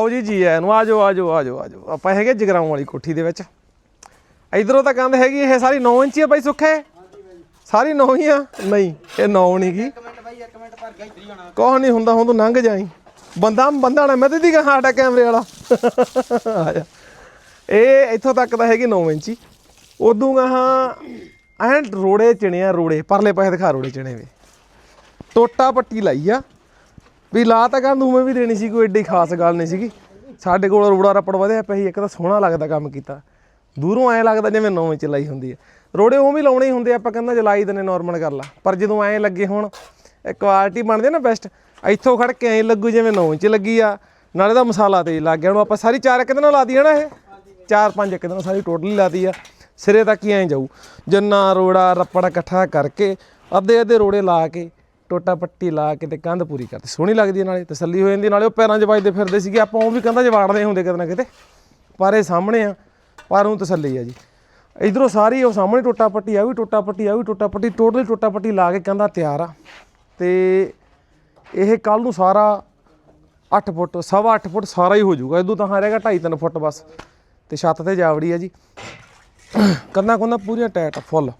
ਆਓ ਜੀ ਜੀ ਆਇਆਂ ਨੂੰ ਆਜੋ ਆਜੋ ਆਜੋ ਆਜੋ ਆਪਾਂ ਹੈਗੇ ਜਗਰਾਉਂ ਵਾਲੀ ਕੋਠੀ ਦੇ ਵਿੱਚ। ਇਧਰੋਂ ਤਾਂ ਕੰਧ ਹੈਗੀ, ਇਹ ਸਾਰੀ 9 ਇੰਚੀ ਆ ਬਾਈ, ਸੁੱਖੇ ਸਾਰੀ 9 ਹੀ ਆ? ਨਹੀਂ, ਇਹ 9 ਨਹੀਂ ਗੀ। ਕੋਹ ਨਹੀਂ ਹੁੰਦਾ, ਹੁਣ ਤੂੰ ਲੰਘ ਜਾਈ। ਬੰਦਾ ਬੰਦਾ ਨਾ, ਮੈਂ ਤੇ ਦੀ ਸਾਡਾ ਕੈਮਰੇ ਵਾਲਾ। ਆ ਜਾ। ਇਹ ਇੱਥੋਂ ਤੱਕ ਤਾਂ ਹੈਗੀ 9 ਇੰਚੀ। ਉਦੋਂ ਗਾਹਾਂ ਐਂ ਰੋੜੇ ਚਿਣਿਆ ਰੋੜੇ, ਪਰਲੇ ਪਾਸੇ ਦਿਖਾ ਰੋੜੇ ਚਿਣੇ ਵੇ। ਟੋਟਾ ਪੱਟੀ ਲਾਈ ਆ। ਵੀ ਲਾ ਤਾਂ ਕਰ ਉਵੇਂ ਵੀ ਦੇਣੀ ਸੀ ਕੋਈ ਐਡੀ ਖਾਸ ਗੱਲ ਨਹੀਂ ਸੀਗੀ। ਸਾਡੇ ਕੋਲ ਰੋੜਾ ਰੱਪੜ ਵਧਿਆ ਪਿਆ ਸੀ, ਇੱਕ ਤਾਂ ਸੋਹਣਾ ਲੱਗਦਾ ਕੰਮ ਕੀਤਾ। ਦੂਰੋਂ ਐਂ ਲੱਗਦਾ ਜਿਵੇਂ 9 ਇੰਚ ਲਾਈ ਹੁੰਦੀ ਹੈ। ਰੋੜੇ ਉਹ ਵੀ ਲਾਉਣੇ ਹੀ ਹੁੰਦੇ ਆਪਾਂ ਕਹਿੰਦਾ ਜਲਾਈ ਦਨੇ ਨਾਰਮਲ ਕਰ ਲਾ। ਪਰ ਜਦੋਂ ਐਂ ਲੱਗੇ ਹੁਣ, ਇਹ ਕੁਆਲਿਟੀ ਬਣਦੀ ਨਾ ਬੈਸਟ ਇੱਥੋਂ ਖੜ ਕੇ ਐਂ ਲੱਗੂ ਜਿਵੇਂ 9 ਇੰਚ ਲੱਗੀ ਆ। ਨਾਲੇ ਦਾ ਮਸਾਲਾ ਤੇਜ਼ ਲੱਗ ਗਿਆ, ਹੁਣ ਆਪਾਂ ਸਾਰੀ ਚਾਰ ਇੱਕ ਦਿਨ ਲਾ ਦਈਏ ਨਾ ਇਹ। ਚਾਰ ਪੰਜ ਇੱਕ ਦਿਨ ਸਾਰੀ ਟੋਟਲੀ ਲਾਤੀ ਆ ਸਿਰੇ ਤੱਕ ਹੀ ਐਂ ਜਾਊ। ਜੰਨਾ ਰੋੜਾ ਰੱਪੜ ਇਕੱਠਾ ਕਰਕੇ, ਅੱਧੇ ਅੱਧੇ ਰੋੜੇ ਲਾ ਕੇ ਟੋਟਾ ਪੱਟੀ ਲਾ ਕੇ ਤੇ ਕੰਧ ਪੂਰੀ ਕਰਤੀ। ਸੋਹਣੀ ਲੱਗਦੀ ਹੈ ਨਾਲੇ, ਤਸੱਲੀ ਹੋ ਜਾਂਦੀ ਨਾਲੇ ਉਹ ਪੈਰਾਂ 'ਚ ਵੱਜਦੇ ਫਿਰਦੇ ਸੀਗੇ। ਆਪਾਂ ਉਹ ਵੀ ਕੰਧਾਂ 'ਚ ਵਾੜਦੇ ਹੁੰਦੇ ਕਿਤੇ ਨਾ ਕਿਤੇ। ਪਰ ਇਹ ਸਾਹਮਣੇ ਆ। ਪਰ ਉਹ ਤਸੱਲੀ ਆ ਜੀ। ਇਧਰੋਂ ਸਾਰੀ ਉਹ ਸਾਹਮਣੇ ਟੋਟਾ ਪੱਟੀ, ਆ ਵੀ ਟੋਟਾ ਪੱਟੀ, ਆ ਵੀ ਟੋਟਾ ਪੱਟੀ। ਟੋਟਲੀ ਟੋਟਾ ਪੱਟੀ ਲਾ ਕੇ ਕੰਧਾਂ ਤਿਆਰ ਆ। ਤੇ ਇਹ ਕੱਲ ਨੂੰ ਸਾਰਾ 8 ਫੁੱਟ, ਸਵਾ 8 ਫੁੱਟ ਸਾਰਾ ਹੀ ਹੋ ਜਾਊਗਾ। ਇਦੋਂ ਤਾਂ ਹਾਂ ਰਹੇਗਾ 2.5 3 ਫੁੱਟ ਬਸ। ਤੇ ਛੱਤ ਤੇ ਜਾਵੜੀ ਆ ਜੀ। ਕੰਧਾਂ ਕੁੰਧਾਂ ਪੂਰੀਆਂ ਟਾਈਟ ਫੁੱਲ।